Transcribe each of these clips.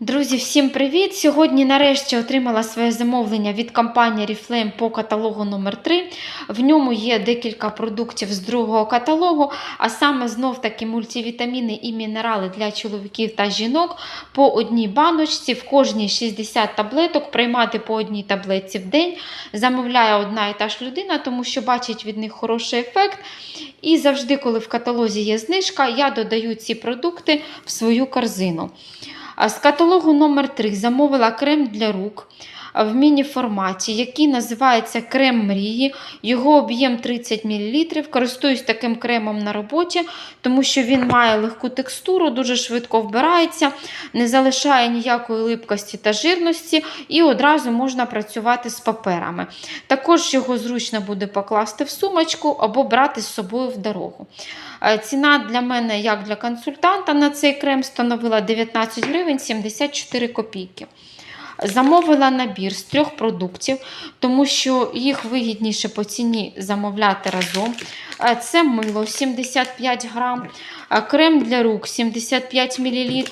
Друзі, всім привіт! Сьогодні нарешті отримала своє замовлення від компанії Reflame по каталогу номер 3 В ньому є декілька продуктів з другого каталогу, а саме знов таки мультивітаміни і мінерали для чоловіків та жінок по одній баночці, в кожній 60 таблеток, приймати по одній таблетці в день. Замовляє одна і та ж людина, тому що бачить від них хороший ефект. І завжди, коли в каталозі є знижка, я додаю ці продукти в свою корзину. А З каталогу номер 3 замовила крем для рук в міні-форматі, який називається Крем мрії. Його об'єм 30 мл. Користуюсь таким кремом на роботі, тому що він має легку текстуру, дуже швидко вбирається, не залишає ніякої липкості та жирності, і одразу можна працювати з паперами. Також його зручно буде покласти в сумочку або брати з собою в дорогу. Е, Ціна для мене, як для консультанта, на цей крем становила 19 гривень 74 копійки. Замовила набір з трьох продуктів, тому що їх вигідніше по ціні замовляти разом. Е, Це мило 75 грам, е, крем для рук 75 мл,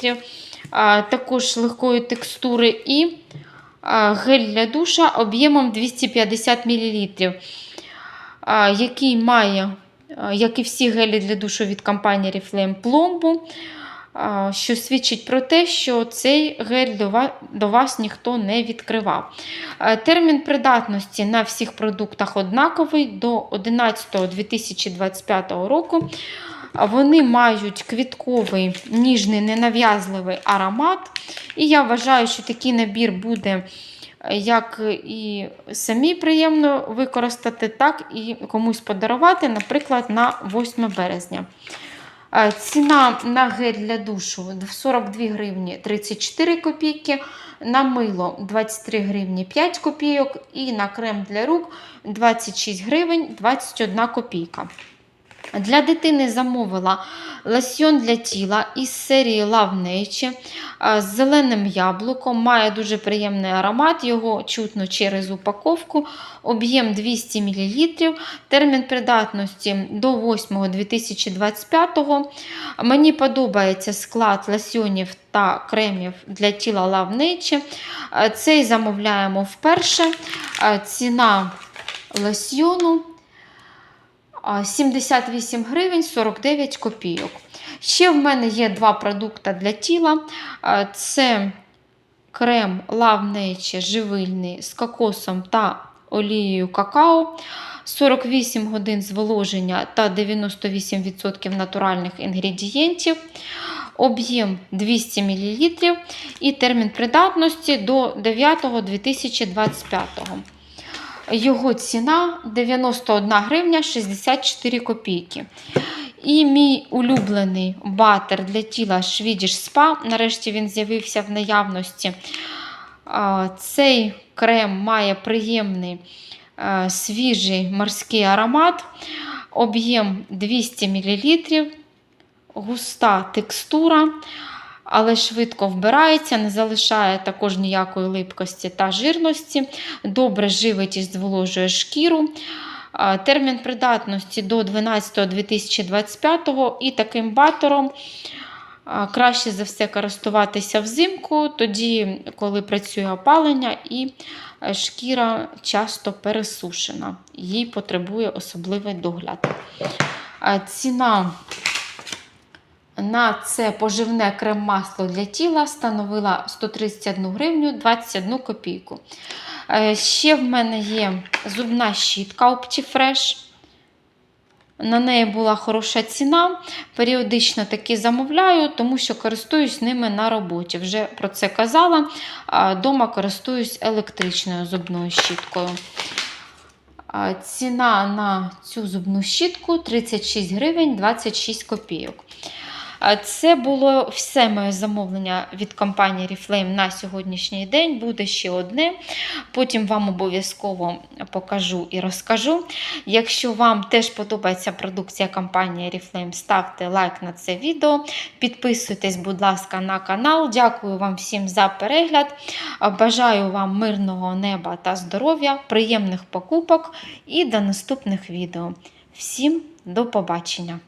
також легкої текстури і е, гель для душа об'ємом 250 мл, який має, е, як і всі гелі для душу від компанії Reflame, пломбу що свідчить про те, що цей гель до вас ніхто не відкривав. Термін придатності на всіх продуктах однаковий до 11.2025 року. Вони мають квітковий, ніжний, ненав'язливий аромат. І я вважаю, що такий набір буде як і самі приємно використати, так і комусь подарувати, наприклад, на 8 березня. Ціна на гель для душу 42 гривні 34 копійки, на мило 23 гривні 5 копійок і на крем для рук 26 гривень 21 копійка. Для дитини замовила лосьйон для тіла із серії Love Nature з зеленим яблуком. Має дуже приємний аромат, його чутно через упаковку. Об'єм 200 мл, термін придатності до 8.2025. Мені подобається склад лосьйонів та кремів для тіла Love Nature. Цей замовляємо вперше. Ціна лосьйону 78 гривень 49 копійок. Ще в мене є два продукти для тіла. Це крем Nature живильний з кокосом та олією какао. 48 годин зволоження та 98% натуральних інгредієнтів. Об'єм 200 мл і термін придатності до 9.2025. Його ціна 91 гривня 64 копійки. І мій улюблений батер для тіла Swedish Spa. Нарешті він з'явився в наявності. Цей крем має приємний свіжий морський аромат, об'єм 200 мл, густа текстура але швидко вбирається, не залишає також ніякої липкості та жирності, добре живить і зволожує шкіру. Термін придатності до 12.2025 і таким батером краще за все користуватися взимку, тоді, коли працює опалення і шкіра часто пересушена, їй потребує особливий догляд. Ціна на це поживне крем-масло для тіла становила 131 гривню 21 копійку. Е, ще в мене є зубна щітка Optifresh. На неї була хороша ціна. Періодично таки замовляю, тому що користуюсь ними на роботі. Вже про це казала. Дома користуюсь електричною зубною щіткою. Ціна на цю зубну щітку 36 гривень 26 копійок. Це було все моє замовлення від компанії Reflame на сьогоднішній день. Буде ще одне. Потім вам обов'язково покажу і розкажу. Якщо вам теж подобається продукція компанії Reflame, ставте лайк на це відео. Підписуйтесь, будь ласка, на канал. Дякую вам всім за перегляд. Бажаю вам мирного неба та здоров'я, приємних покупок і до наступних відео. Всім до побачення!